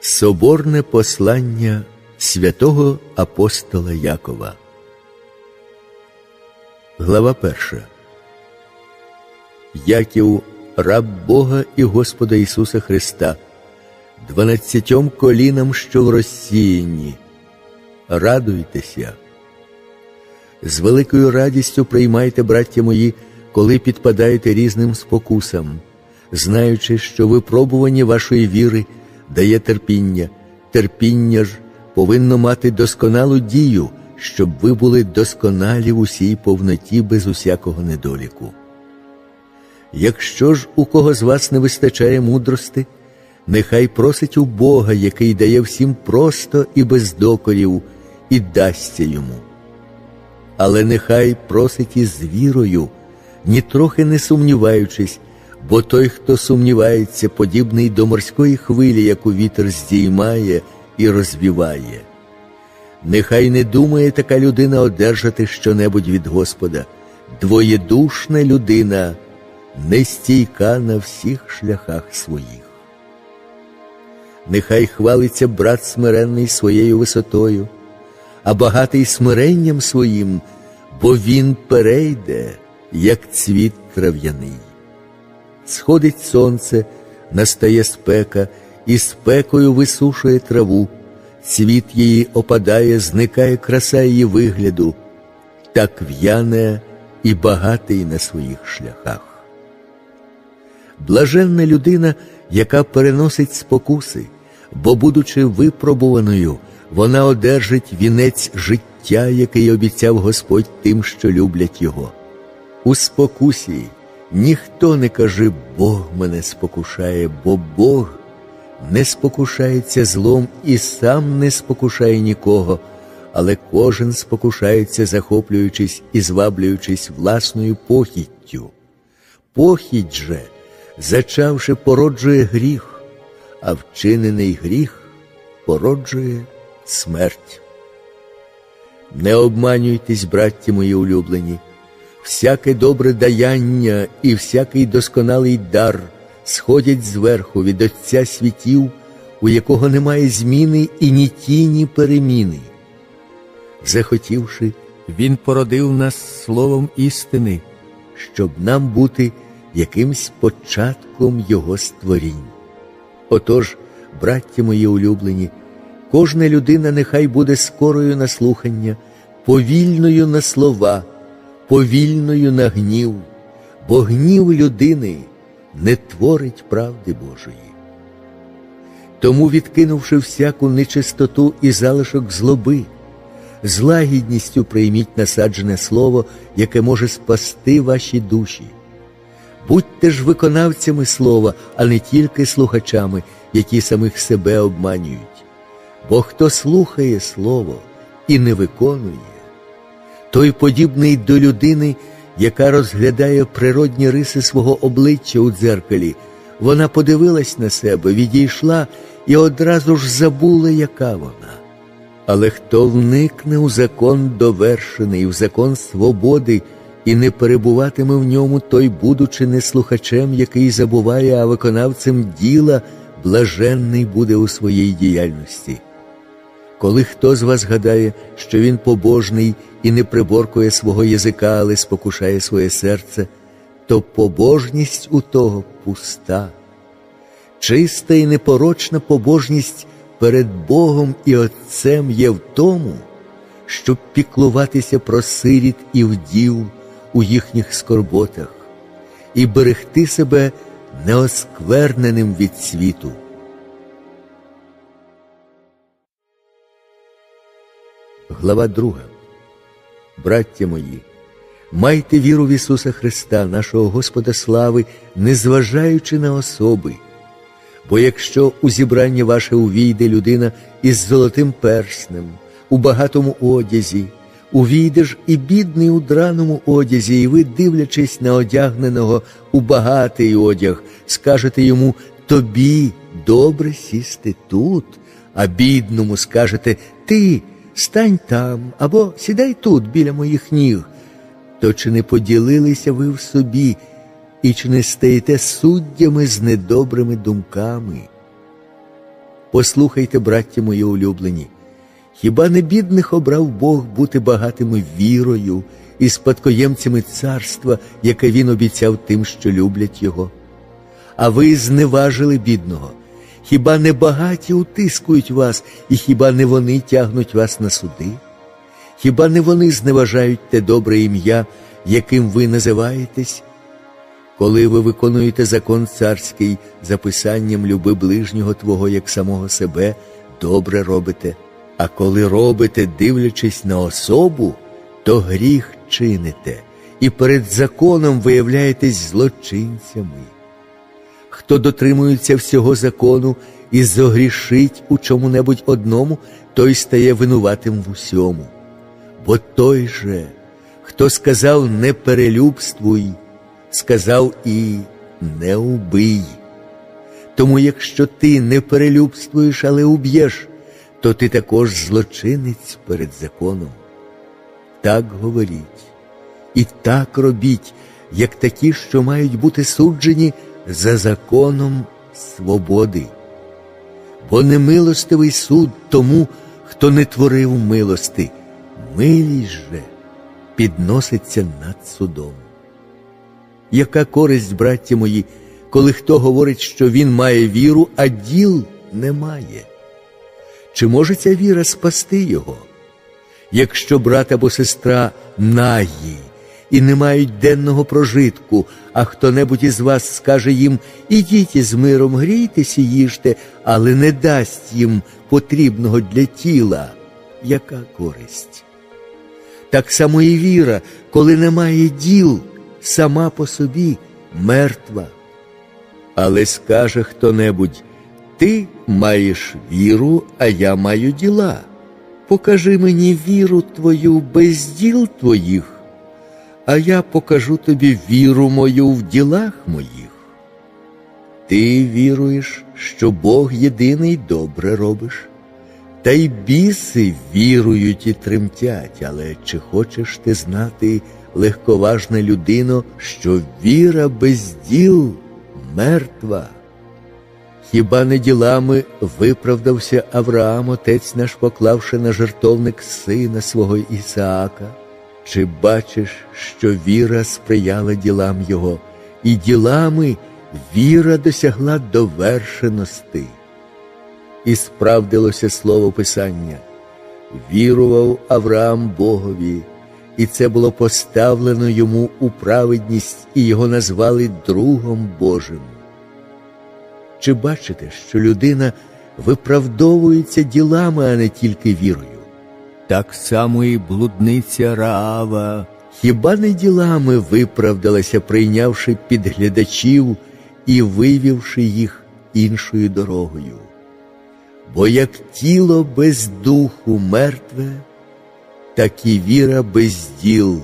Соборне послання святого апостола Якова. Глава перша. Яків, раб Бога і Господа Ісуса Христа, дванадцятьом колінам, що в розсіянні. Радуйтеся. З великою радістю приймайте, браття мої, коли підпадаєте різним спокусам, знаючи, що випробування вашої віри дає терпіння, терпіння ж повинно мати досконалу дію, щоб ви були досконалі в усій повноті без усякого недоліку. Якщо ж у кого з вас не вистачає мудрости, нехай просить у Бога, який дає всім просто і без докорів, і дасться йому. Але нехай просить із вірою, нітрохи не сумніваючись, бо той, хто сумнівається, подібний до морської хвилі, яку вітер здіймає і розвіває. Нехай не думає така людина одержати щонебудь від Господа, двоєдушна людина, нестійка на всіх шляхах своїх. Нехай хвалиться брат смиренний своєю висотою, а багатий смиренням своїм, бо він перейде, як цвіт трав'яний. Сходить сонце, настає спека, і спекою висушує траву, цвіт її опадає, зникає краса її вигляду, так в'яне і багатий на своїх шляхах. Блаженна людина, яка переносить спокуси, бо, будучи випробуваною, вона одержить вінець життя, який обіцяв Господь тим, що люблять Його. У спокусі ніхто не каже, Бог мене спокушає, бо Бог не спокушається злом і сам не спокушає нікого, але кожен спокушається, захоплюючись і зваблюючись власною похіттю. Похідь же, зачавши, породжує гріх, а вчинений гріх породжує смерть. Не обманюйтесь, братті мої улюблені, всяке добре даяння і всякий досконалий дар сходять зверху від Отця світів, у якого немає зміни і ні тіні переміни. Захотівши, Він породив нас словом істини, щоб нам бути якимсь початком Його створінь. Отож, браття мої улюблені, кожна людина нехай буде скорою на слухання, повільною на слова, повільною на гнів, бо гнів людини не творить правди Божої. Тому, відкинувши всяку нечистоту і залишок злоби, з лагідністю прийміть насаджене слово, яке може спасти ваші душі. Будьте ж виконавцями слова, а не тільки слухачами, які самих себе обманюють. Бо хто слухає слово і не виконує, той подібний до людини, яка розглядає природні риси свого обличчя у дзеркалі. Вона подивилась на себе, відійшла і одразу ж забула, яка вона. Але хто вникне у закон довершений, в закон свободи і не перебуватиме в ньому, той, будучи не слухачем, який забуває, а виконавцем діла, блаженний буде у своїй діяльності. Коли хто з вас гадає, що він побожний і не приборкує свого язика, але спокушає своє серце, то побожність у того пуста. Чиста і непорочна побожність перед Богом і Отцем є в тому, щоб піклуватися про сиріт і вдів у їхніх скорботах і берегти себе неоскверненим від світу. Глава 2. Браття мої, майте віру в Ісуса Христа, нашого Господа слави, незважаючи на особи. Бо якщо у зібрання ваше увійде людина із золотим перснем, у багатому одязі, увійде ж і бідний у драному одязі, і ви, дивлячись на одягненого у багатий одяг, скажете йому тобі добре сісти тут, а бідному скажете Ти стань там або сідай тут біля моїх ніг, то чи не поділилися ви в собі, і чи не стаєте суддями з недобрими думками? Послухайте, браття мої улюблені, хіба не бідних обрав Бог бути багатими вірою і спадкоємцями царства, яке Він обіцяв тим, що люблять Його? А ви зневажили бідного. Хіба не багаті утискують вас, і хіба не вони тягнуть вас на суди? Хіба не вони зневажають те добре ім'я, яким ви називаєтесь? Коли ви виконуєте закон царський за писанням люби ближнього Твого як самого себе, добре робите, а коли робите, дивлячись на особу, то гріх чините і перед законом виявляєтесь злочинцями. Хто дотримується всього закону і зогрішить у чому-небудь одному, той стає винуватим в усьому. Бо той же, хто сказав не перелюбствуй, сказав і не убий. Тому якщо ти не перелюбствуєш, але уб'єш, то ти також злочинець перед законом. Так говоріть і так робіть, як такі, що мають бути суджені за законом свободи. Бо немилостивий суд тому, хто не творив милости, милість же підноситься над судом. Яка користь, браття мої, коли хто говорить, що він має віру, а діл немає? Чи може ця віра спасти його? Якщо брат або сестра нагі і не мають денного прожитку, а хто-небудь із вас скаже їм ідіть із миром, грійтеся, їжте, але не дасть їм потрібного для тіла, яка користь? Так само і віра, коли немає діл, сама по собі мертва. Але скаже хто-небудь, ти маєш віру, а я маю діла. Покажи мені віру твою без діл твоїх, а я покажу тобі віру мою в ділах моїх. Ти віруєш, що Бог єдиний добре робиш, та й біси вірують і тремтять, але чи хочеш ти знати, легковажна людино, що віра без діл мертва? Хіба не ділами виправдався Авраам, отець наш, поклавши на жертовник сина свого Ісаака? Чи бачиш, що віра сприяла ділам його, і ділами віра досягла довершеності? І справдилося слово Писання. Вірував Авраам Богові, і це було поставлено йому у праведність, і його назвали Другом Божим. Чи бачите, що людина виправдовується ділами, а не тільки вірою? Так само і блудниця Раава, хіба не ділами виправдалася, прийнявши підглядачів і вивівши їх іншою дорогою? Бо як тіло без духу мертве, так і віра без діл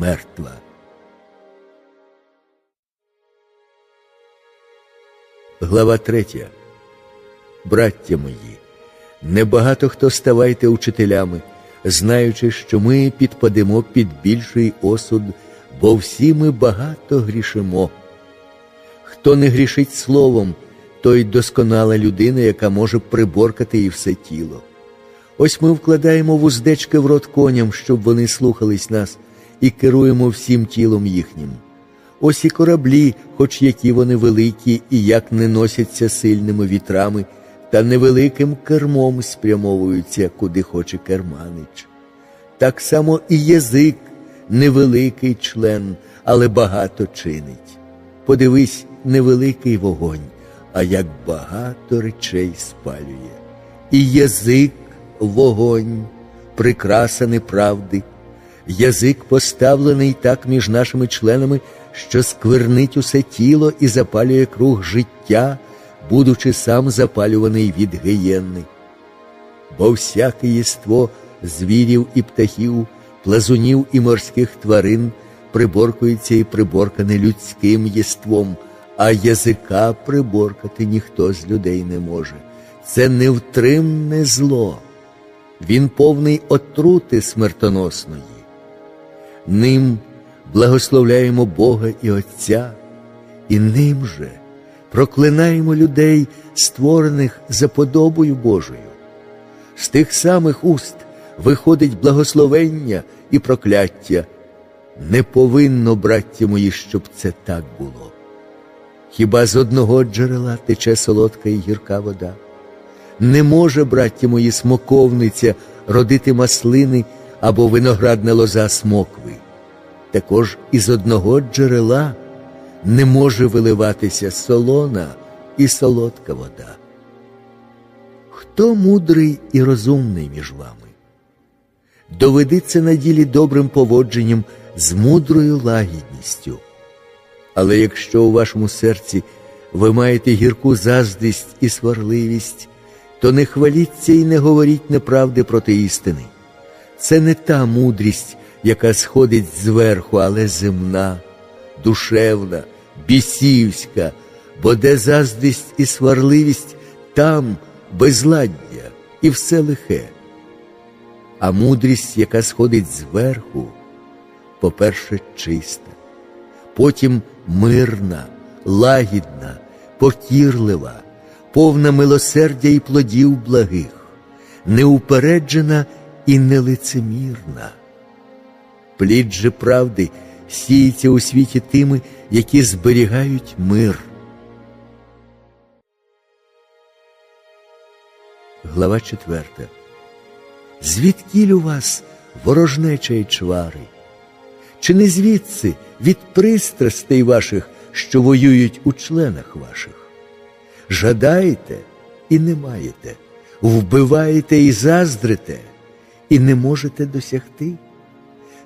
мертва. Глава третя. Браття мої, небагато хто ставайте учителями, знаючи, що ми підпадемо під більший осуд, бо всі ми багато грішимо. Хто не грішить словом, той досконала людина, яка може приборкати і все тіло. Ось ми вкладаємо вуздечки в рот коням, щоб вони слухались нас, і керуємо всім тілом їхнім. Ось і кораблі, хоч які вони великі, і як не носяться сильними вітрами, та невеликим кермом спрямовуються, куди хоче керманич. Так само і язик невеликий член, але багато чинить. Подивись, невеликий вогонь, а як багато речей спалює. І язик вогонь, прикраса неправди, язик поставлений так між нашими членами, що сквернить усе тіло і запалює круг життя, будучи сам запалюваний від гієнни. Бо всяке єство звірів і птахів, плазунів і морських тварин приборкується і приборкане людським єством, а язика приборкати ніхто з людей не може. Це невтримне зло. Він повний отрути смертоносної. Ним благословляємо Бога і Отця, і ним же проклинаємо людей, створених за подобою Божою. З тих самих уст виходить благословення і прокляття. Не повинно, браття мої, щоб це так було. Хіба з одного джерела тече солодка і гірка вода? Не може, браття мої, смоковниця родити маслини або виноградна лоза смокви. Також із одного джерела не може виливатися солона і солодка вода. Хто мудрий і розумний між вами? Доведиться на ділі добрим поводженням з мудрою лагідністю. Але якщо у вашому серці ви маєте гірку заздрість і сварливість, то не хваліться і не говоріть неправди проти істини. Це не та мудрість, яка сходить зверху, але земна, душевна, бісівська, бо де заздрість і сварливість, там безладдя і все лихе. А мудрість, яка сходить зверху, по-перше, чиста, потім мирна, лагідна, покірлива, повна милосердя і плодів благих, неупереджена і нелицемірна. Плід же правди сіється у світі тими, які зберігають мир. Глава четверта. Звідкіль у вас ворожнеча й чвари? Чи не звідси від пристрастей ваших, що воюють у членах ваших? Жадаєте і не маєте, вбиваєте і заздрите, і не можете досягти?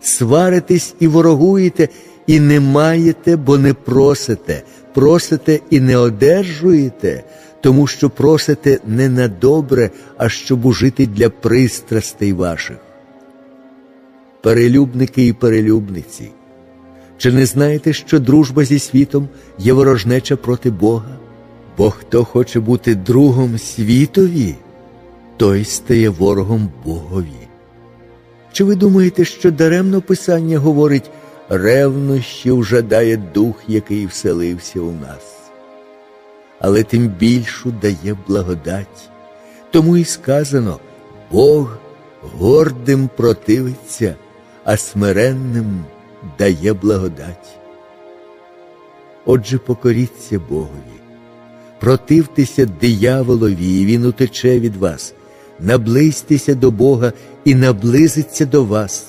Сваритесь і ворогуєте, і не маєте, бо не просите, просите і не одержуєте, тому що просите не на добре, а щоб ужити для пристрастей ваших. Перелюбники і перелюбниці. Чи не знаєте, що дружба зі світом є ворожнеча проти Бога? Бо хто хоче бути другом світові, той стає ворогом Богові. Чи ви думаєте, що даремно Писання говорить ревнощів жадає дух, який вселився у нас? Але тим більшу дає благодать. Тому і сказано Бог гордим противиться, а смиренним дає благодать. Отже, покоріться Богові, противтеся дияволові, і він утече від вас, наблизьтеся до Бога і наблизиться до вас,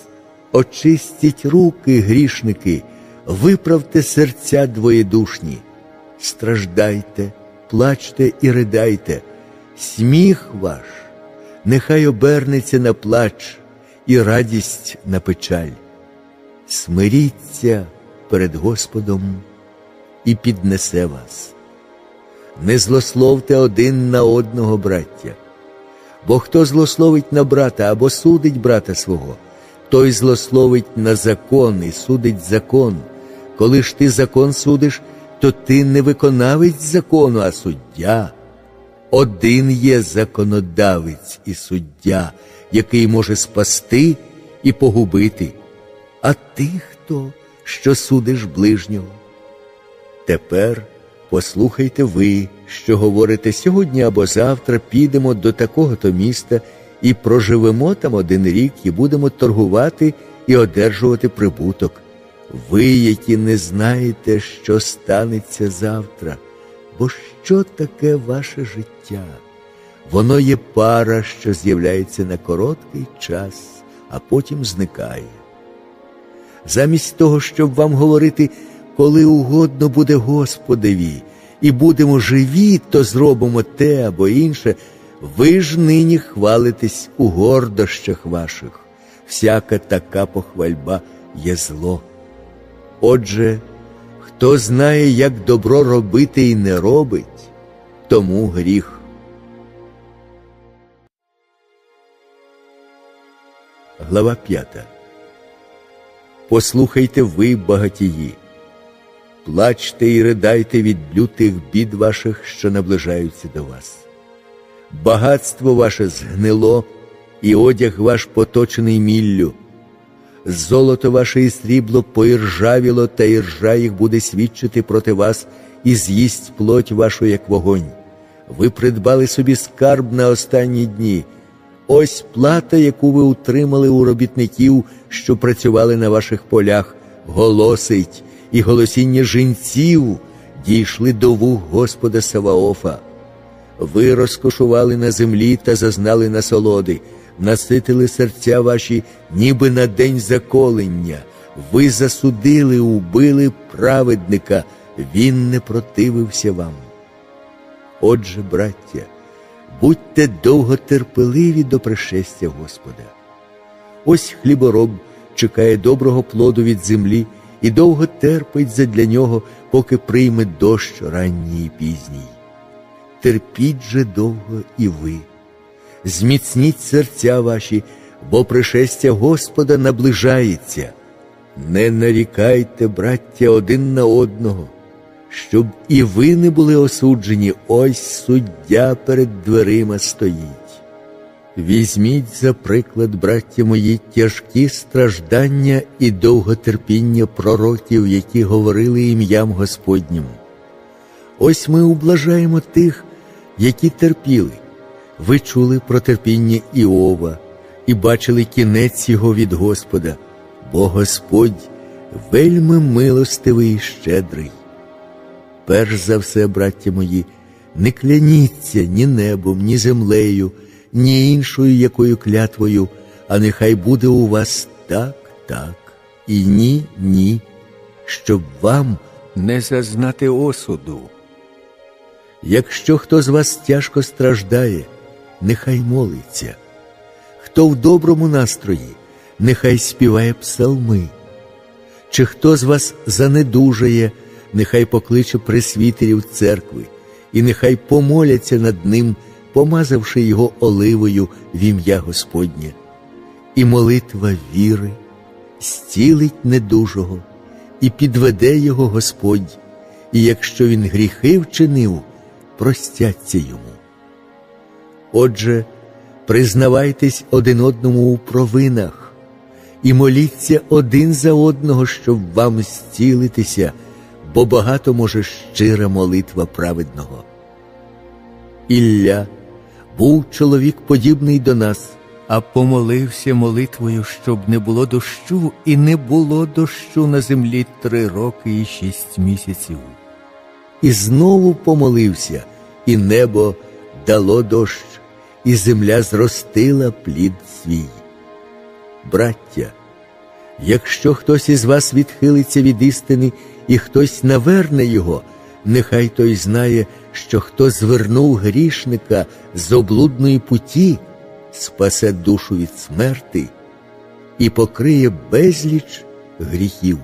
очистіть руки, грішники, виправте серця двоєдушні, страждайте, плачте і ридайте, сміх ваш, нехай обернеться на плач і радість на печаль. Смиріться перед Господом і піднесе вас. Не злословте один на одного, браття, бо хто злословить на брата або судить брата свого, той злословить на закон і судить закон. Коли ж ти закон судиш, то ти не виконавець закону, а суддя. Один є законодавець і суддя, який може спасти і погубити, а ти хто, що судиш ближнього. Тепер послухайте ви, що говорите сьогодні або завтра підемо до такого то міста і проживемо там один рік, і будемо торгувати і одержувати прибуток. Ви, які не знаєте, що станеться завтра, бо що таке ваше життя? Воно є пара, що з'являється на короткий час, а потім зникає. Замість того, щоб вам говорити, коли угодно буде Господеві, і будемо живі, то зробимо те або інше, ви ж нині хвалитесь у гордощах ваших, всяка така похвальба є зло. Отже, хто знає, як добро робити і не робить, тому гріх. Глава п'ята. Послухайте ви, багатії, плачте і ридайте від лютих бід ваших, що наближаються до вас. Багатство ваше згнило, і одяг ваш поточений міллю. Золото ваше і срібло поіржавіло, та іржа їх буде свідчити проти вас, і з'їсть плоть вашу, як вогонь. Ви придбали собі скарб на останні дні. Ось плата, яку ви утримали у робітників, що працювали на ваших полях, голосить, і голосіння жінців дійшли до вух Господа Саваофа. Ви розкошували на землі та зазнали насолоди, наситили серця ваші, ніби на день заколення. Ви засудили, убили праведника, він не противився вам. Отже, браття, будьте довготерпеливі до пришестя Господа. Ось хлібороб чекає доброго плоду від землі і довго терпить задля нього, поки прийме дощ ранній і пізній. Терпіть же довго і ви, зміцніть серця ваші, бо пришестя Господа наближається. Не нарікайте, браття, один на одного, щоб і ви не були осуджені, ось суддя перед дверима стоїть. Візьміть за приклад, браття мої, тяжкі страждання і довготерпіння пророків, які говорили ім'ям Господнім. Ось ми ублажаємо тих, які терпіли. Ви чули про терпіння Іова і бачили кінець його від Господа, бо Господь вельми милостивий і щедрий. Перш за все, браття мої, не кляніться ні небом, ні землею, ні іншою якою клятвою, а нехай буде у вас так, так, і ні, ні, щоб вам не зазнати осуду. Якщо хто з вас тяжко страждає, нехай молиться, хто в доброму настрої, нехай співає псалми, чи хто з вас занедужає, нехай покличе пресвітерів церкви, і нехай помоляться над ним, помазавши його оливою в ім'я Господнє, і молитва віри зцілить недужого, і підведе його Господь, і якщо він гріхи вчинив, простяться йому. Отже, признавайтесь один одному у провинах і моліться один за одного, щоб вам зцілитися, бо багато може щира молитва праведного. Ілля був чоловік подібний до нас, а помолився молитвою, щоб не було дощу, і не було дощу на землі три роки і шість місяців. І знову помолився, і небо дало дощ, і земля зростила плід свій. Браття, якщо хтось із вас відхилиться від істини і хтось наверне його, нехай той знає, що хто звернув грішника з облудної путі, спасе душу від смерти і покриє безліч гріхів.